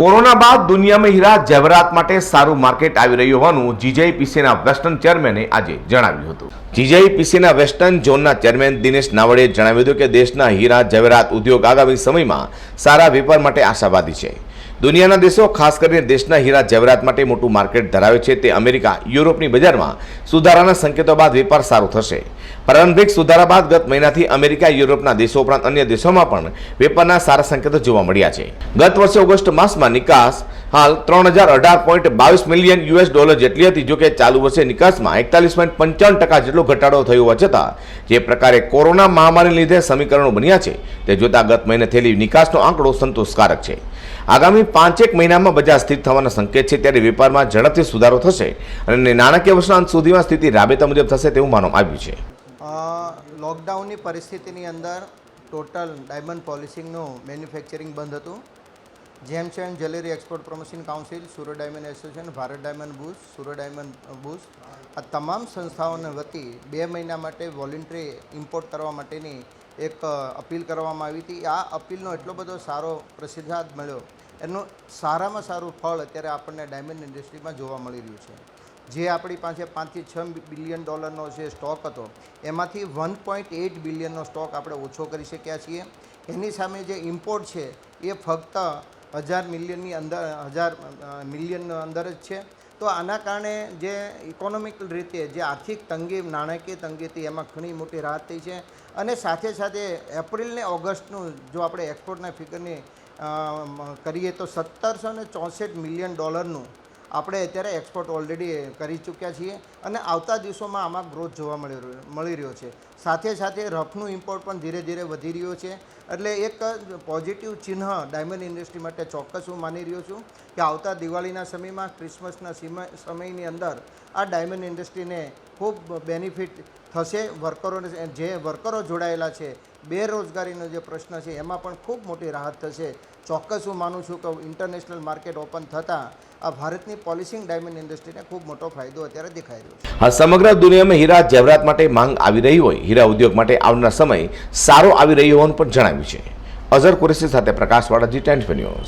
Corona બાદ દુનિયામાં હીરા જેવરાત માટે સારું માર્કેટ આવી રહ્યું હોવાનું જીજેપીસીના વેસ્ટર્ન ચેરમેને આજે જણાવ્યું હતું. જીજેપીસીના વેસ્ટર્ન ઝોનના ચેરમેન દિનેશ નાવડેએ જણાવ્યું હતું કે દેશના હીરા જેવરાત ઉદ્યોગ આગામી સમયમાં સારા વેપાર માટે આશાવાદી છે. દુનિયાના દેશો, ખાસ કરીને દેશના હીરા જહેરાત માટે મોટું માર્કેટ ધરાવે છે તે અમેરિકા, યુરોપની બજારમાં સુધારાના સંકેતો બાદ વેપાર સારો થશે. પ્રારંભિક સુધારા બાદ ગત મહિનાથી અમેરિકા, યુરોપના દેશો ઉપરાંત અન્ય દેશોમાં પણ વેપારના સારા સંકેતો જોવા મળ્યા છે. ગત વર્ષે ઓગસ્ટ માસમાં નિકાસ હાલ ત્રણ હજાર અઢાર પોઈન્ટ બાવીસ મિલિયન યુએસ ડોલર જેટલી હતી, જોકે ચાલુ વર્ષે નિકાસમાં એકતાલીસ પોઈન્ટ પંચાવન ટકા જેટલો ઘટાડો થયો હોવા છતાં, જે પ્રકારે કોરોના મહામારીને લીધે સમીકરણો બન્યા છે, તે જોતા ગત મહિને થયેલી નિકાસનો આંકડો સંતોષકારક છે. આગામી પાંચેક મહિનામાં બજાર સ્થિર થવાના સંકેત છે, ત્યારે વેપારમાં ઝડપથી સુધારો થશે અને નાણાકીય વર્ષના અંત સુધીમાં સ્થિતિ રાબેતા મુજબ થશે તેવું માનવામાં આવ્યું છે. લોકડાઉનની પરિસ્થિતિની અંદર ટોટલ ડાયમંડ પોલિસિંગનું મેન્યુફેક્ચરિંગ બંધ હતું. જેમ છે એમ jewellery export promotion council, Surat diamond association, Bharat diamond bourse, Surat diamond bourse. આ તમામ સંસ્થાઓને વતી બે મહિના માટે વોલેન્ટરી ઇમ્પોર્ટ કરવા માટેની એક અપીલ કરવામાં આવી હતી. આ અપીલનો એટલો બધો સારો પ્રતિસાદ મળ્યો. એનું સારામાં સારું ફળ અત્યારે આપણને ડાયમંડ ઇન્ડસ્ટ્રીમાં જોવા મળી રહ્યું છે. જે આપણી પાસે પાંચથી છ બિલિયન ડોલરનો જે સ્ટોક હતો, એમાંથી વન પોઈન્ટ એઇટ બિલિયનનો સ્ટોક આપણે ઓછો કરી શક્યા છીએ. એની સામે જે ઇમ્પોર્ટ છે, એ ફક્ત હજાર મિલિયનની અંદર, હજાર મિલિયન અંદર જ છે. તો આના કારણે જે ઇકોનોમિક રીતે, જે આર્થિક તંગી, નાણાકીય તંગી એમાં ઘણી મોટી રાહત થઈ છે. અને સાથે સાથે એપ્રિલ ને ઓગસ્ટનું જો આપણે એક્સપોર્ટના ફિગરની કરીએ તો સત્તરસો ને ચોસઠ મિલિયન ડોલરનું આપણે અત્યારે એક્સપોર્ટ ઓલરેડી કરી ચૂક્યા છીએ અને આવતા દિવસોમાં આમાં ગ્રોથ જોવા મળી રહ્યો મળી રહ્યો છે. સાથે સાથે રફનું ઇમ્પોર્ટ પણ ધીરે ધીરે વધી રહ્યો છે. એટલે એક પોઝિટિવ ચિહ્ન ડાયમંડ ઇન્ડસ્ટ્રી માટે ચોક્કસ હું માની રહ્યો છું કે આવતા દિવાળીના સમયમાં ક્રિસમસના સમય સમયની અંદર આ ડાયમંડ ઇન્ડસ્ટ્રીને ખૂબ બેનિફિટ થશે. વર્કરોને જે વર્કરો જોડાયેલા છે, બેરોજગારીનો જે પ્રશ્ન છે, એમાં પણ ખૂબ મોટી રાહત થશે. ચોક્કસ હું માનું છું કે ઇન્ટરનેશનલ માર્કેટ ઓપન થતાં આ ભારતની પોલિસિંગ ડાયમંડ ઇન્ડસ્ટ્રીને ખૂબ મોટો ફાયદો અત્યારે દેખાઈ રહ્યો છે. સમગ્ર દુનિયામાં હીરા જેવરાત માટે માંગ આવી રહી હોય, હીરા ઉદ્યોગ માટે આવનાર સમય સારો આવી રહ્યો હોવાનું પણ જણાવ્યું છે. અઝર કુરેશી સાથે પ્રકાશવાળા જી ટેન્ટ ન્યૂઝ.